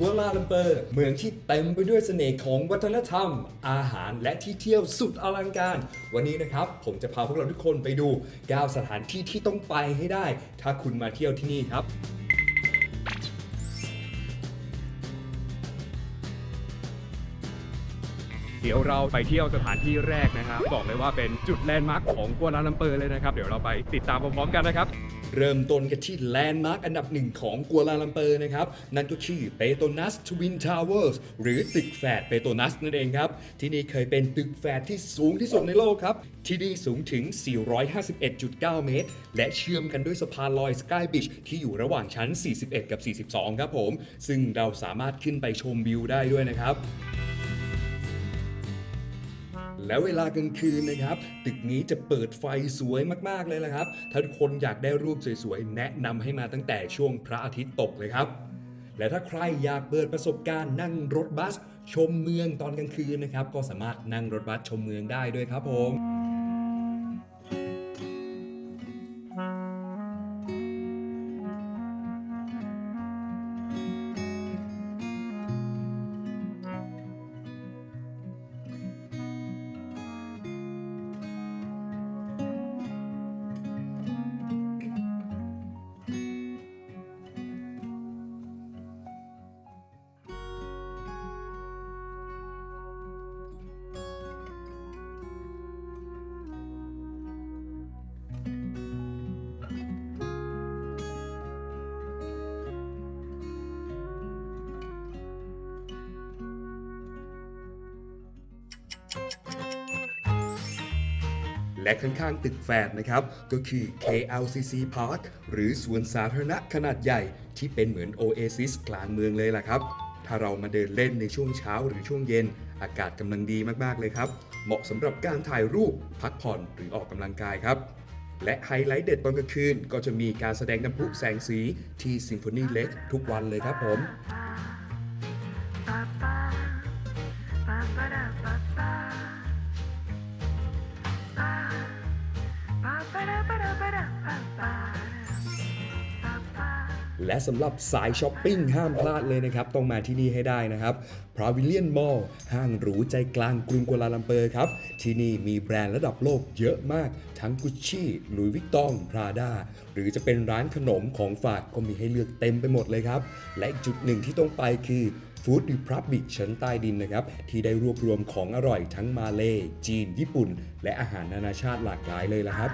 กัวลาลัมเปอร์ เมืองที่เต็มไปด้วยเสน่ห์ของวัฒนธรรม อาหารและที่เที่ยวสุดอลังการ วันนี้นะครับ ผมจะพาพวกเราทุกคนไปดู 9 สถานที่ที่ต้องไปให้ได้ ถ้าคุณมาเที่ยวที่นี่ครับเดี๋ยวเราไปเที่ยวสถานที่แรกนะครับ บอกเลยว่าเป็นจุดแลนด์มาร์คของกัวลาลัมเปอร์เลยนะครับ เดี๋ยวเราไปติดตามพร้อมๆกันนะครับ เริ่มต้นกันที่แลนด์มาร์คอันดับหนึ่งของกัวลาลัมเปอร์นะครับ นั่นก็คือเปโตนัสทวินทาวเวอร์สหรือตึกแฝดเปโตนัสนั่นเองครับ ที่นี่เคยเป็นตึกแฝดที่สูงที่สุดในโลกครับ ที่นี่สูงถึง 451.9 เมตร และเชื่อมกันด้วยสะพานลอยสกายบิชที่อยู่ระหว่างชั้น 41 กับ 42 ครับผม ซึ่งเราสามารถขึ้นไปชมวิวได้ด้วยนะครับ แล้วเวลากลางคืนนะครับ ตึกนี้จะเปิดไฟสวยมากๆเลยละครับ ถ้าทุกคนอยากได้รูปสวยๆ แนะนำให้มาตั้งแต่ช่วงพระอาทิตย์ตกเลยครับ และถ้าใครอยากเปิดประสบการณ์นั่งรถบัส ชมเมืองตอนกลางคืนนะครับ ก็สามารถนั่งรถบัสชมเมืองได้ด้วยครับผม และข้างๆตึกแฝดนะครับ ก็คือ KLCC Park หรือสวนสาธารณะขนาดใหญ่ที่เป็นเหมือนโอเอซิสกลางเมืองเลยล่ะครับ ถ้าเรามาเดินเล่นในช่วงเช้าหรือช่วงเย็น อากาศกำลังดีมากๆเลยครับ เหมาะสำหรับการถ่ายรูป พักผ่อนหรือออกกำลังกายครับ และไฮไลท์เด็ดตอนกลางคืน ก็จะมีการแสดงน้ำพุแสงสีที่ซิมโฟนีเล็กทุกวันเลยครับผม และสำหรับสายช้อปปิ้งห้ามพลาดเลยนะครับ ต้องมาที่นี่ให้ได้นะครับพราวิเลียนมอลห้างหรูใจกลางกรุงกัวลาลัมเปอร์ครับ ที่นี่มีแบรนด์ระดับโลกเยอะมาก ทั้งกุชชี่ลุยวิกตองพราด้าหรือจะเป็นร้านขนมของฝากก็มีให้เลือกเต็มไปหมดเลยครับ และอีกจุดหนึ่งที่ต้องไปคือฟู้ดดิพรับบิกชั้นใต้ดินนะครับ ที่ได้รวบรวมของอร่อยทั้งมาเล จีน ญี่ปุ่น และอาหารนานาชาติหลากหลายเลยละครับ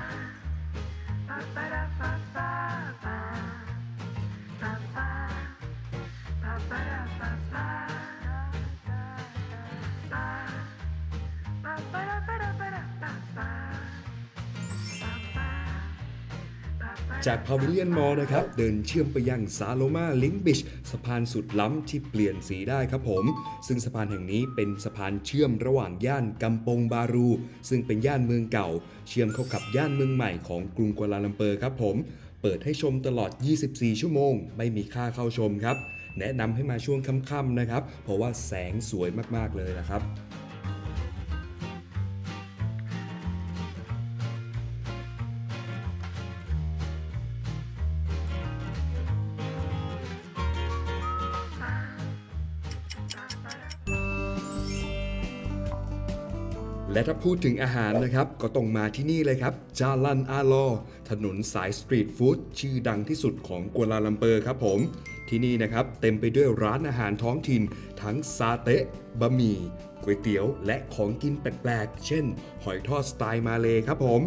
จากพาวิเลียนมอลนะครับ เดินเชื่อมไปยังซาโลมาลิงบิชสะพานสุดล้ำที่เปลี่ยนสีได้ครับผม ซึ่งสะพานแห่งนี้เป็นสะพานเชื่อมระหว่างย่านกัมปงบารู ซึ่งเป็นย่านเมืองเก่า เชื่อมเข้ากับย่านเมืองใหม่ของกรุงกัวลาลัมเปอร์ครับผม เปิดให้ชมตลอด 24 ชั่วโมง ไม่มีค่าเข้าชมครับ แนะนำให้มาช่วงค่ำๆนะครับ เพราะว่าแสงสวยมากๆเลยนะครับ และถ้าพูดถึงอาหารนะครับ ก็ต้องมาที่นี่เลยครับจาลันอาลอ ถนนสายสตรีทฟู้ดชื่อดังที่สุดของกัวลาลัมเปอร์ครับผม ที่นี่นะครับ เต็มไปด้วยร้านอาหารท้องถิ่น ทั้งซาเตะบะหมี่ก๋วยเตี๋ยว และของกินแปลกๆ เช่น หอยทอดสไตล์มาเลยครับผม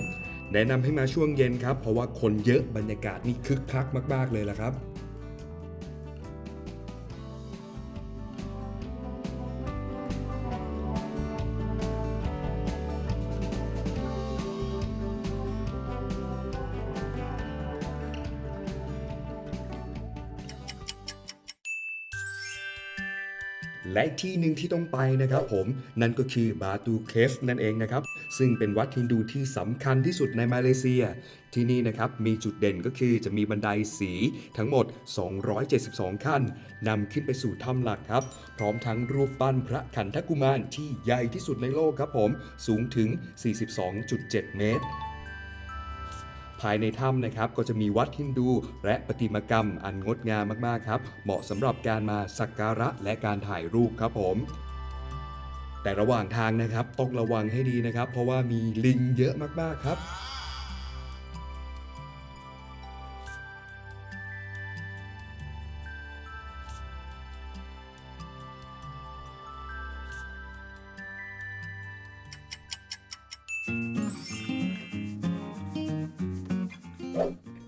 แนะนำให้มาช่วงเย็นครับ เพราะว่าคนเยอะบรรยากาศนี่คึกคักมาก ๆ เลยละครับ และที่หนึ่งที่ต้องไปนะครับผมนั่นก็คือบาตูเคฟนั่นเองนะครับ ซึ่งเป็นวัดฮินดูที่สำคัญที่สุดในมาเลเซีย ที่นี่นะครับมีจุดเด่นก็คือจะมีบันไดสีทั้งหมด 272 ขั้นนำขึ้นไปสู่ถ้ำหลักครับ พร้อมทั้งรูปปั้นพระขันธกุมารที่ใหญ่ที่สุดในโลกครับผมสูงถึง 42.7 เมตร ภายในถ้ำนะครับก็จะมีวัดฮินดู และประติมากรรมอันงดงามมากๆครับ เหมาะสำหรับการมาสักการะและการถ่ายรูปครับผมแต่ระหว่างทางนะครับต้องระวังให้ดีนะครับ เพราะว่ามีลิงเยอะมากๆครับ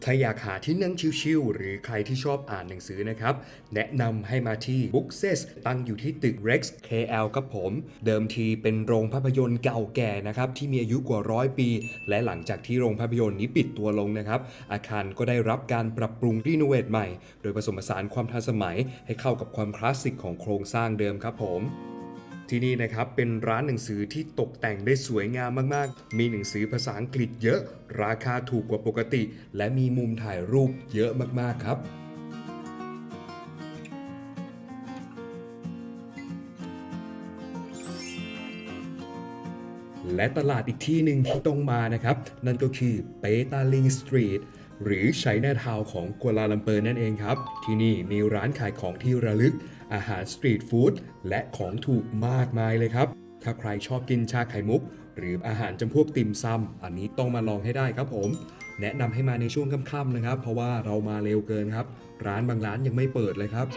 ถ้าอยากหาที่นั่งชิลๆหรือใครที่ชอบอ่านหนังสือนะครับ แนะนำให้มาที่ Bookses ตั้งอยู่ที่ตึก Rex KL ครับผม เดิมทีเป็นโรงภาพยนตร์เก่าแก่นะครับที่มีอายุกว่าร้อยปี และหลังจากที่โรงภาพยนตร์นี้ปิดตัวลงนะครับ อาคารก็ได้รับการปรับปรุงรีโนเวทใหม่ โดยผสมผสานความทันสมัยให้เข้ากับความคลาสสิกของโครงสร้างเดิมครับผม ที่นี่นะครับเป็นร้านหนังสือที่ตกแต่งได้สวยงามมากๆ มีหนังสือภาษาอังกฤษเยอะ ราคาถูกกว่าปกติ และมีมุมถ่ายรูปเยอะมากๆครับและตลาดอีกที่หนึ่งที่ต้องมานะครับ นั่นก็คือเปตาลิงสตรีทหรือไชน่าทาวของกัวลาลัมเปอร์นั่นเองครับ ที่นี่มีร้านขายของที่ระลึก อาหารสตรีทฟู้ดและของถูกมากมายเลยครับ ถ้าใครชอบกินชาไข่มุก หรืออาหารจำพวกติ่มซำอันนี้ต้องมาลองให้ได้ครับผม แนะนำให้มาในช่วงค่ำๆนะครับ เพราะว่าเรามาเร็วเกินครับ ร้านบางร้านยังไม่เปิดเลยครับ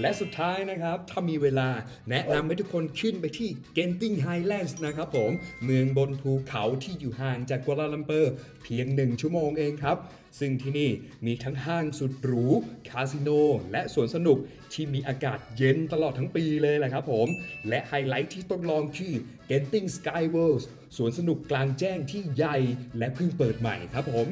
และสุดท้ายนะครับ ถ้ามีเวลาแนะนำให้ทุกคนขึ้นไปที่ Genting Highlands นะครับผม เมืองบนภูเขาที่อยู่ห่างจากกัวลาลัมเปอร์ เพียง1ชั่วโมงเองครับ ซึ่งที่นี่มีทั้งห้างสุดหรู คาสิโน และสวนสนุกที่มีอากาศเย็นตลอดทั้งปีเลยแหละครับผม และไฮไลท์ที่ต้องลองคือ Genting Sky World สวนสนุกกลางแจ้งที่ใหญ่และเพิ่งเปิดใหม่ครับผม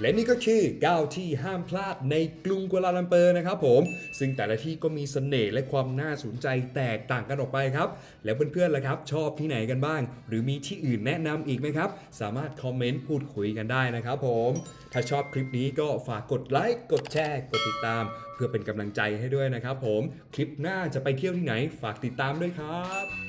และนี่ก็คือ 9 ที่ห้ามพลาดในกรุงกัวลาลัมเปอร์นะครับผม ซึ่งแต่ละที่ก็มีเสน่ห์และความน่าสนใจแตกต่างกันออกไปครับ แล้วเพื่อนๆล่ะครับชอบที่ไหนกันบ้าง หรือมีที่อื่นแนะนำอีกไหมครับ สามารถคอมเมนต์พูดคุยกันได้นะครับผม ถ้าชอบคลิปนี้ก็ฝากกดไลค์กดแชร์กดติดตาม เพื่อเป็นกำลังใจให้ด้วยนะครับผมคลิปหน้าจะไปเที่ยวที่ไหนฝากติดตามด้วยครับ